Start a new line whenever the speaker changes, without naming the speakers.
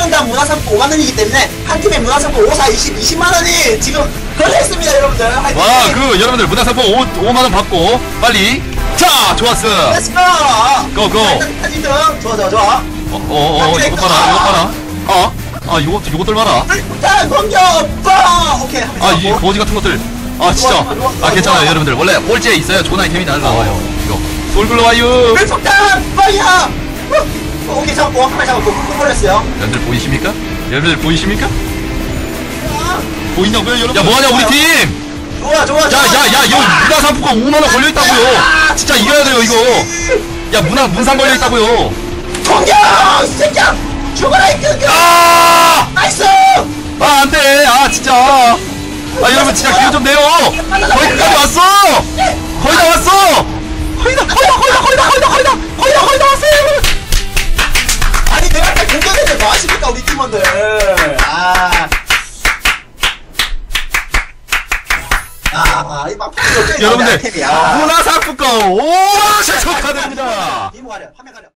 명당 문화상품 5만원이기 때문에 한 팀의 문화상품 5, 4, 20, 20만원이 지금 걸려있습니다 여러분들!
와, 그 여러분들 문화상품 5, 5만 원 받고 빨리. 자, 좋았어.
렛츠고!
고, 고.
일단 1등 좋아 좋아 좋아
어, 어, 어, 이거 봐라, 이거 봐라. 어? 아, 요거, 요것들 봐라.
일단 공격! 빵! 오케이 한번
아, 이
잡고.
거지 같은 것들. 아, 진짜. 아, 괜찮아요, 여러분들. 원래 꼴찌에 있어야 좋은 아이템이 날라와요. 이거. 돌굴러 와요.
물폭탄! 파이어! 후! 오케이 잡고 한 마리 잡고 꾹 버렸어요
여러분들 보이십니까? 여러분들 보이십니까?
아,
보이냐고요, 여러분? 야, 뭐하냐, 우리 팀!
좋아 좋아
야,
좋아
야, 야, 이거 문화 상품권 5만원 걸려있다고요! 진짜 이겨야 돼요, 이거! 야, 문화, 문상 걸려있다고요!
공격! 이 새끼야! 죽어라 이 공격!
아!
나이스!
아, 안 돼! 아, 진짜! 아, 여러분, 진짜 기회 좀 내요! 거기까지 왔어!
우리 팀원들 아. 아, 이막
여러분들, 문화상품권 5만원씩 축하드립니다!
이모 가려, 화면 가려.